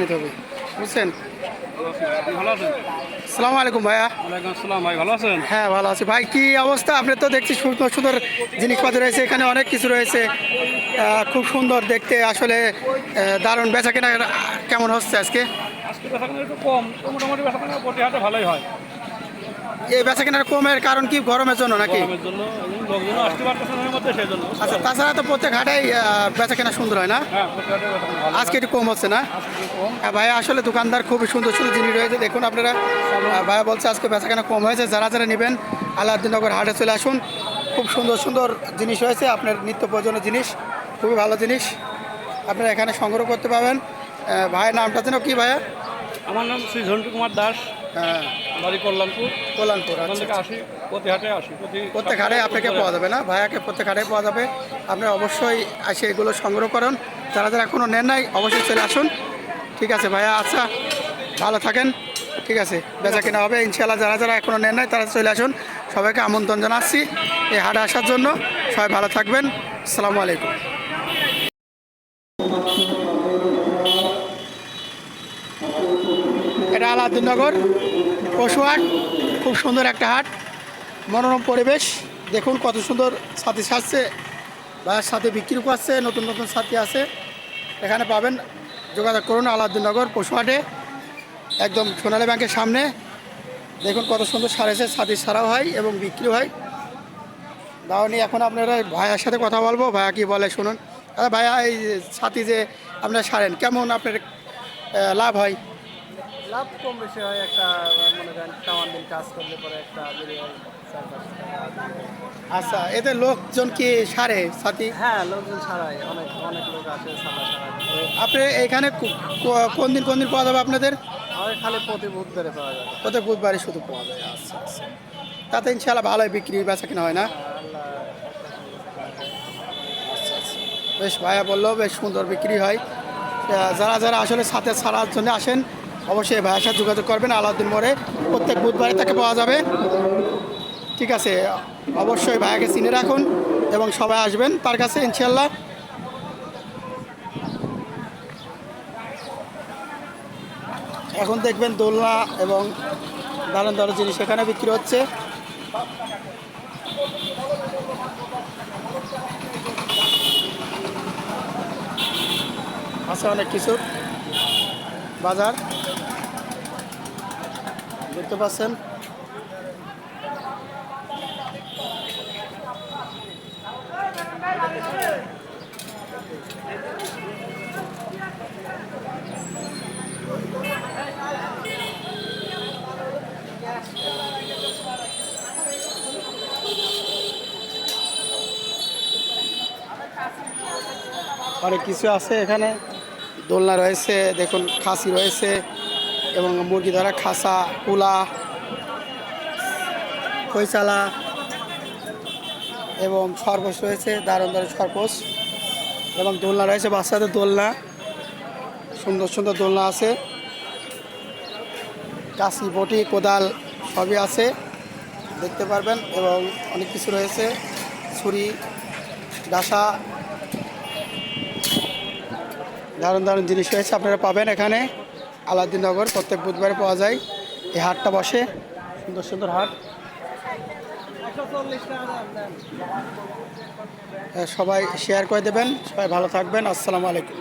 নিতে হবে। বুঝছেন? ভালো আলাইকুম ভাইয়া। আসসালাম ভাই ভালো আছেন? হ্যাঁ ভালো আছি। ভাই কি অবস্থা? আপনি তো দেখছি সুন্দর সুন্দর জিনিসপত্র রয়েছে এখানে অনেক কিছু রয়েছে। খুব সুন্দর দেখতে আসলে দারুণ। বেচা কেনা কেমন হচ্ছে আজকে? আজকে বেচা কেনা একটু কম মোটামুটি বেচা কেনা ভালোই হয়। এই বেচা কেনার কমের কারণ কি গরমের জন্য নাকি? আচ্ছা তাছাড়া তো প্রত্যেক হাটেই বেচা কেনা সুন্দর হয় না? হ্যাঁ বেচা কেনা আজকে একটু কম হচ্ছে না? হ্যাঁ ভাইয়া আসলে দোকানদার খুবই সুন্দর সুন্দর জিনিস রয়েছে। দেখুন আপনারা ভাইয়া বলছে আজকে বেচাকেনা কম হয়েছে। যারা যারা নেবেন আলাউদ্দিনগর হাটে চলে আসুন। খুব সুন্দর সুন্দর জিনিস হয়েছে আপনার নিত্য প্রয়োজনীয় জিনিস। খুবই ভালো জিনিস। আপনারা এখানে সংগ্রহ করতে পারবেন। আহ, ভাইয়ের নামটা যেন কি ভাইয়া? আমার নাম শ্রী ঝন্টু কুমার দাস। হ্যাঁ। বাড়ি কল্যাণপুর। কল্যাণপুর ওখান আচ্ছা থেকে আসি প্রতি আসি প্রতি প্রত্যেক হাটে আপনাকে পাওয়া যাবে না? ভাইয়াকে প্রত্যেক হাটে পাওয়া যাবে। আপনি অবশ্যই এসে এগুলো সংগ্রহ করুন। যারা যারা এখনও নেন নাই অবশ্যই চলে আসুন। ঠিক আছে ভাইয়া আচ্ছা। ভালো থাকেন। ঠিক আছে বেচা কেনা হবে। ইনশাল্লাহ যারা যারা এখনও নেন নাই তারা চলে আসুন। সবাইকে আমন্ত্রণ জানাচ্ছি এই হাটে আসার জন্য। সবাই ভালো থাকবেন। আসসালামু আলাইকুম। এটা আলাউদ্দিননগর পশু হাট খুব সুন্দর একটা হাট, মনোরম পরিবেশ। দেখুন কত সুন্দর সাথী সাজছে বা সাথে বিক্রি করছে, নতুন নতুন সাথী আছে। এখানে পাবেন, যোগাযোগ করুন আলাউদ্দিননগর পশুহাটে, একদম সোনালী ব্যাংকের সামনে। দেখুন কত সুন্দর সারেছে সাথী সারাও হয় এবং বিক্রি হয়। নিয়ে এখন আপনারা ভাইয়ার সাথে কথা বলব, ভাইয়া কি বলে শুনুন। ভাইয়া, এই সাথী যে আপনারা সারেন, কেমন আপনার লাভ হয়? লাভ কম বেশি হয় একটা মনে করেন টাওয়ান দিন কাজ করলে পরে একটা চার টাকা আচ্ছা এতে লোকজন কি সারে সাথী? হ্যাঁ লোকজন ছাড়াই অনেক অনেক লোক আসে সাদা ছাড়াই আপনি এখানে কোন দিন কোন দিন পাওয়া যাবে আপনাদের? আমাদের খালি প্রতি বুধবারে পাওয়া যাবে। প্রত্যেক বুধবারে শুধু পাওয়া যায় আচ্ছা আচ্ছা। তাতে ইনশাল্লাহ ভালোই বিক্রি বেচা কিনা হয় না? আল্লাহ আচ্ছা আচ্ছা। বেশ ভাইয়া বলল বেশ সুন্দর বিক্রি হয়। যারা যারা আসলে সাথে ছাড়ার জন্য আসেন অবশ্যই ভাইয়ের সাথে যোগাযোগ করবেন, আলাউদ্দিন মোড়ে। প্রত্যেক বুধবারে তাকে পাওয়া যাবে। ঠিক আছে, অবশ্যই ভাইয়াকে চিনে রাখুন এবং সবাই আসবেন তার কাছে ইনশাল্লাহ এখন দেখবেন দোলনা এবং দারুণ দারুণ জিনিস এখানে বিক্রি হচ্ছে। আছে অনেক কিছু। বাজার। দেখতে পাচ্ছেন। অনেক কিছু আছে এখানে। দোলনা রয়েছে দেখুন খাসি রয়েছে। এবং মুরগি ধরা, খাসা, কুলা খৈচালা এবং খরগোশ রয়েছে, দারুণ দারুণ খরগোশ, এবং দোলনা রয়েছে, বাচ্চাদের দোলনা, সুন্দর সুন্দর দোলনা আছে, কাশি, বটি, কোদাল, সবই আছে, দেখতে পারবেন, এবং অনেক কিছু রয়েছে, ছুরি, ডাসা, দারুণ দারুণ জিনিস রয়েছে, আপনারা পাবেন এখানে। আলাউদ্দিননগর প্রত্যেক বুধবারে পাওয়া যায়। এই হাটটা বসে। সুন্দর সুন্দর হাট। সবাই শেয়ার করে দেবেন। সবাই ভালো থাকবেন। আসসালামু আলাইকুম।